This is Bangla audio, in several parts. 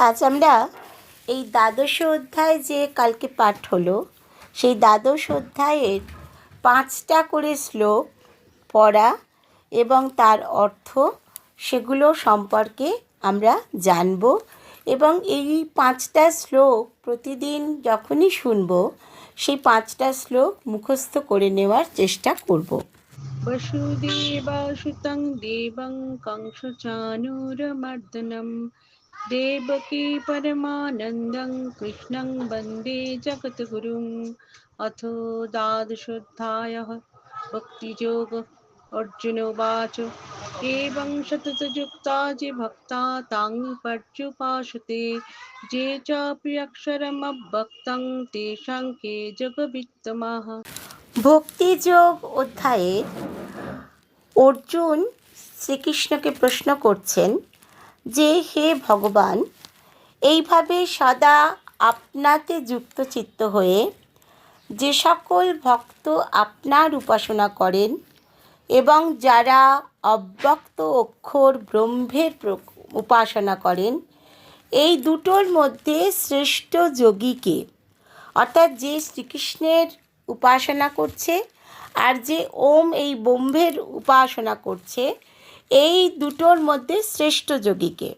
আজ আমরা এই দ্বাদশ অধ্যায় যে কালকে পাঠ হলো সেই দ্বাদশ অধ্যায়ের পাঁচটা করে শ্লোক পড়া এবং তার অর্থ সেগুলো সম্পর্কে আমরা জানব এবং এই পাঁচটা শ্লোক প্রতিদিন যখনই শুনব সেই পাঁচটা শ্লোক মুখস্থ করে নেওয়ার চেষ্টা করব वसुदेवासुतं देवं कंसचानूरमर्दनं देवकी परमानन्दं कृष्णं वन्दे जगद्गुरुम् अथो द्वादशोऽध्यायः भक्तियोग अर्जुन उवाच एवं शततयुक्ता जे भक्ता तां पर्युपासते जे चापि अक्षरमभक्तं तेषां के जगवित्तमाः ভক্তিযোগ অধ্যায়ে অর্জুন শ্রীকৃষ্ণকে প্রশ্ন করছেন যে হে ভগবান, এইভাবে সদা আপনাতে যুক্ত চিত্ত হয়ে যে সকল ভক্ত আপনার উপাসনা করেন এবং যারা অব্যক্ত অক্ষর ব্রহ্মের উপাসনা করেন, এই দুটোর মধ্যে শ্রেষ্ঠ যোগীকে অর্থাৎ যে শ্রীকৃষ্ণের উপাসনা করছে আর যে ওম এই ব্রহ্মের উপাসনা করছে এই দুটোর মধ্যে শ্রেষ্ঠ যোগীকে।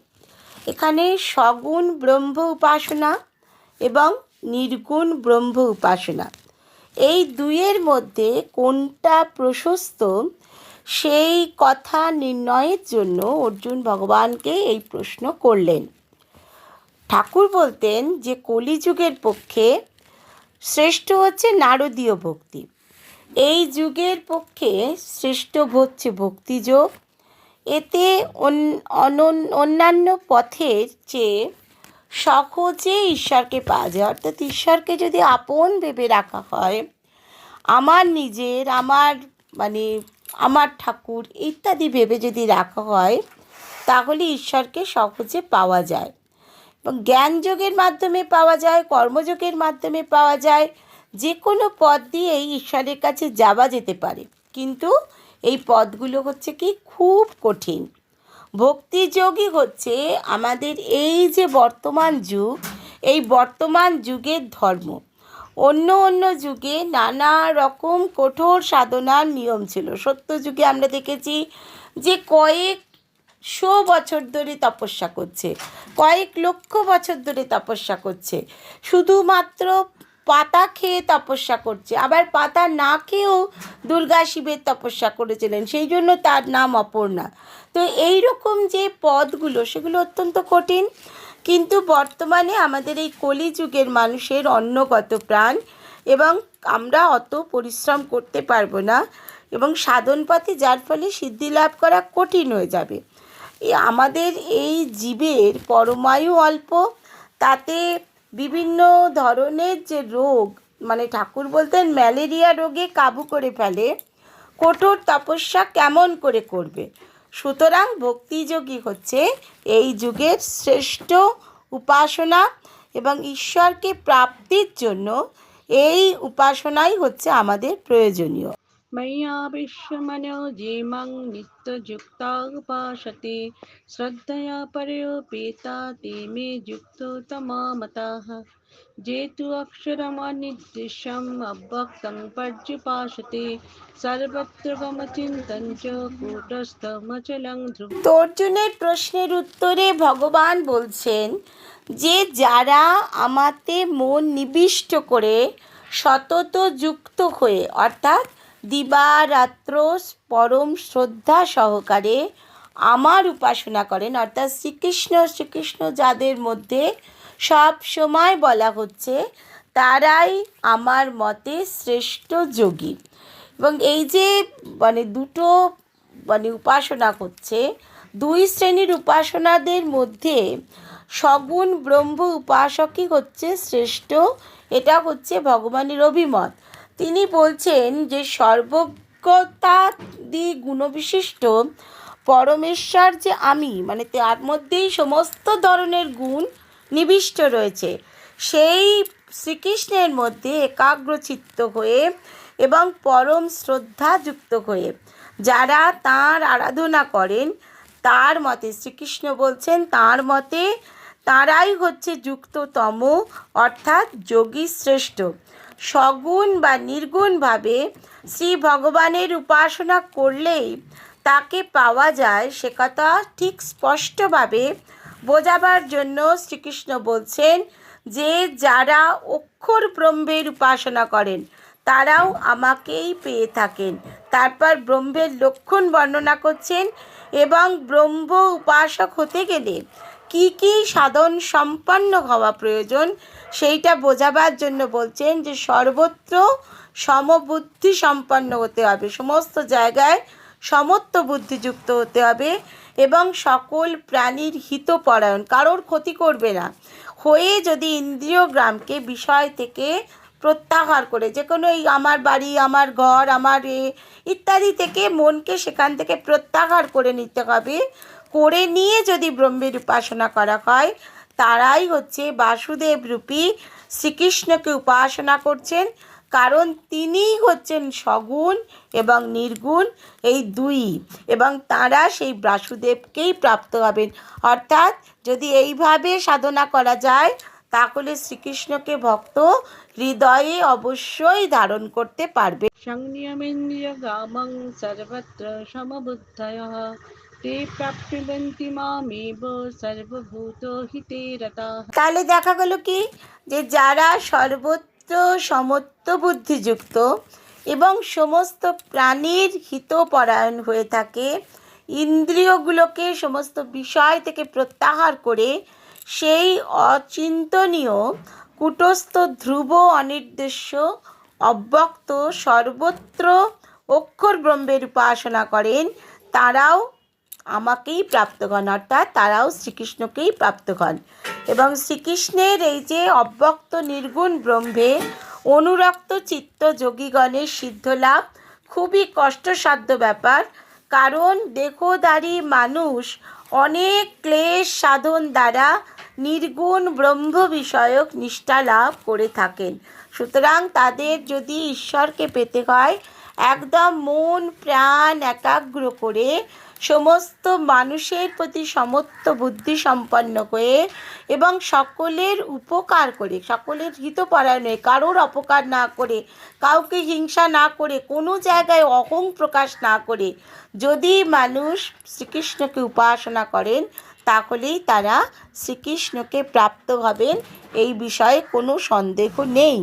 এখানে সগুণ ব্রহ্ম উপাসনা এবং নির্গুণ ব্রহ্ম উপাসনা। এই দুইয়ের মধ্যে কোনটা প্রশস্ত, সেই কথা নির্ণয়ের জন্য অর্জুন ভগবানকে এই প্রশ্ন করলেন। ঠাকুর বলতেন যে কলিযুগের পক্ষে শ্রেষ্ঠ হচ্ছে নারদীয় ভক্তি। এই যুগের পক্ষে শ্রেষ্ঠ হচ্ছে ভক্তিযোগ এতে অন্যান্য পথের চেয়ে সহজে ঈশ্বরকে পাওয়া যায়। অর্থাৎ ঈশ্বরকে যদি আপন ভেবে রাখা হয়, আমার নিজের, আমার মানে আমার ঠাকুর ইত্যাদি ভেবে যদি রাখা হয়, তাহলে ঈশ্বরকে সহজে পাওয়া যায়। এবং জ্ঞানযোগের মাধ্যমে পাওয়া যায় কর্মযোগের মাধ্যমে পাওয়া যায় যে কোনো পথ দিয়েই ঈশ্বরের কাছে যাওয়া যেতে পারে। কিন্তু এই পদগুলো হচ্ছে কি খুব কঠিন। ভক্তিযোগই হচ্ছে আমাদের এই যে বর্তমান যুগ, এই বর্তমান যুগের ধর্ম। অন্য অন্য যুগে নানা রকম কঠোর সাধনার নিয়ম ছিল। সত্য যুগে আমরা দেখেছি যে কয়েক শো বছর ধরে তপস্যা করছে, কয়েক লক্ষ বছর ধরে তপস্যা করছে। শুধুমাত্র পাতা খেয়ে তপস্যা করছে। আবার পাতা না খেয়েও দুর্গা শিবের তপস্যা করেছিলেন। সেই জন্য তার নাম অপর্ণা। তো এই রকম যে পদগুলো, সেগুলো অত্যন্ত কঠিন। কিন্তু বর্তমানে আমাদের এই কলিযুগের মানুষের অন্নগত প্রাণ এবং আমরা অত পরিশ্রম করতে পারব না এবং সাধন পথে যার ফলে সিদ্ধি লাভ করা কঠিন হয়ে যাবে। আমাদের এই জীবের পরমায়ু অল্প, তাতে বিভিন্ন ধরনের যে রোগ মানে ঠাকুর বলতেন ম্যালেরিয়া রোগে কাবু করে ফেলে, কঠোর তপস্যা কেমন করে করবে? সুতরাং ভক্তিযোগী হচ্ছে এই যুগের শ্রেষ্ঠ উপাসনা এবং ঈশ্বরকে প্রাপ্তির জন্য এই উপাসনাই হচ্ছে আমাদের প্রয়োজনীয়। मय्याविश्वमनो जेमं नित्ययुक्ता उपासते श्रद्धया पर्योपेता ते मे युक्तो तमामताः जे तु अक्षरमनिर्दिशम् अव्यक्तं पर्युपासते सर्वत्र गमचिन्तं च कूटस्थमचलं ध्रुवम् তো অর্জুনের প্রশ্নের উত্তরে ভগবান বলছেন যে যারা আমাতে মন নিবিষ্ট করে সতত যুক্ত হয়ে অর্থাৎ দিবারাত্র পরম শ্রদ্ধা সহকারে আমার উপাসনা করেন। অর্থাৎ শ্রীকৃষ্ণ শ্রীকৃষ্ণ যাদের মধ্যে সব সময় বলা হচ্ছে, তারাই আমার মতে শ্রেষ্ঠ যোগী। এবং এই যে মানে দুটো মানে উপাসনা করছে দুই শ্রেণির উপাসনাদের মধ্যে সগুণ ব্রহ্ম উপাসকই হচ্ছে শ্রেষ্ঠ। এটা হচ্ছে ভগবানের অভিমত। তিনি বলছেন যে সর্বজ্ঞতাদি গুণবিশিষ্ট পরমেশ্বর যে আমি মানে তার মধ্যেই সমস্ত ধরনের গুণ নিবিষ্ট রয়েছে, সেই শ্রীকৃষ্ণের মধ্যে একাগ্রচিত্ত হয়ে এবং পরম শ্রদ্ধাযুক্ত হয়ে যারা তার আরাধনা করেন, তার মতে, শ্রীকৃষ্ণ বলছেন তার মতে তাঁরাই হচ্ছে যুক্ততম, অর্থাৎ যোগী শ্রেষ্ঠ। সগুণ বা নির্গুণভাবে শ্রী ভগবানের উপাসনা করলেই তাকে পাওয়া যায় সে কথা ঠিক স্পষ্টভাবে বোঝাবার জন্য শ্রীকৃষ্ণ বলছেন যে যারা অক্ষর ব্রহ্মের উপাসনা করেন, তারাও আমাকেই পেয়ে থাকেন। তারপর ব্রহ্মের লক্ষণ বর্ণনা করছেন এবং ব্রহ্ম উপাসক হতে গেলে কি কি সাধন সম্পন্ন হওয়া প্রয়োজন সেইটা বোঝাবার জন্য বলছেন যে সর্বত্র সমবুদ্ধি সম্পন্ন হতে হবে, সমস্ত জায়গায় সমত্ব বুদ্ধিযুক্ত হতে হবে এবং সকল প্রাণীর হিতপরায়ণ, কারোর ক্ষতি করবে না। হয়ে যদি ইন্দ্রিয় গ্রামকে বিষয় থেকে প্রত্যাহার করে, যে কোনো এই আমার বাড়ি, আমার ঘর, আমার এ ইত্যাদি থেকে মনকে সেখান থেকে প্রত্যাহার করে নিতে হবে করে নিয়ে যদি ব্রহ্মের উপাসনা করা হয়, তারাই হচ্ছে বাসুদেব রূপী শ্রীকৃষ্ণকে উপাসনা করছেন। কারণ তিনিই হচ্ছেন সগুণ এবং নির্গুণ এই দুই, এবং তারা সেই বাসুদেবকেই প্রাপ্ত হবেন। অর্থাৎ যদি এইভাবে সাধনা করা যায়, তাহলে শ্রীকৃষ্ণকে ভক্ত হৃদয়ে অবশ্যই ধারণ করতে পারবে। সংনিয়মেন্দ্রিয় গামং সর্বত্র সমবুদ্ধয়। তাহলে দেখা গেল কি? যে যারা সর্বত্র সমত্ব বুদ্ধিযুক্ত এবং সমস্ত প্রাণীর হিতপরায়ণ হয়ে থাকে, ইন্দ্রিয়গুলোকে সমস্ত বিষয় থেকে প্রত্যাহার করে সেই অচিন্তনীয়, কুটস্থ, ধ্রুব, অনির্দেশ্য, অব্যক্ত, সর্বত্র অক্ষর ব্রহ্মের উপাসনা করেন, তারাও আমাকেই প্রাপ্ত হন অর্থাৎ তারাও শ্রীকৃষ্ণকেই প্রাপ্ত হন এবং শ্রীকৃষ্ণের এই যে অব্যক্ত নির্গুণ ব্রহ্মে অনুরক্ত চিত্ত যোগীগণের সিদ্ধ লাভ খুবই কষ্টসাধ্য ব্যাপার। কারণ দেহদারী মানুষ অনেক ক্লেশ সাধন দ্বারা নির্গুণ ব্রহ্ম বিষয়ক নিষ্ঠা লাভ করে থাকেন। সুতরাং তাদের যদি ঈশ্বরকে পেতে হয়, একদম মন প্রাণ একাগ্র করে সমস্ত মানুষের প্রতি সমত্ব বুদ্ধি সম্পন্ন হয়ে এবং সকলের উপকার করে, সকলের হিতপরায়ণ হয়ে, কারোর অপকার না করে, কাউকে হিংসা না করে, কোনো জায়গায় অহং প্রকাশ না করে, যদি মানুষ শ্রীকৃষ্ণকে উপাসনা করেন, তাহলেই তারা শ্রীকৃষ্ণকে প্রাপ্ত হবেন, এই বিষয়ে কোনো সন্দেহ নেই।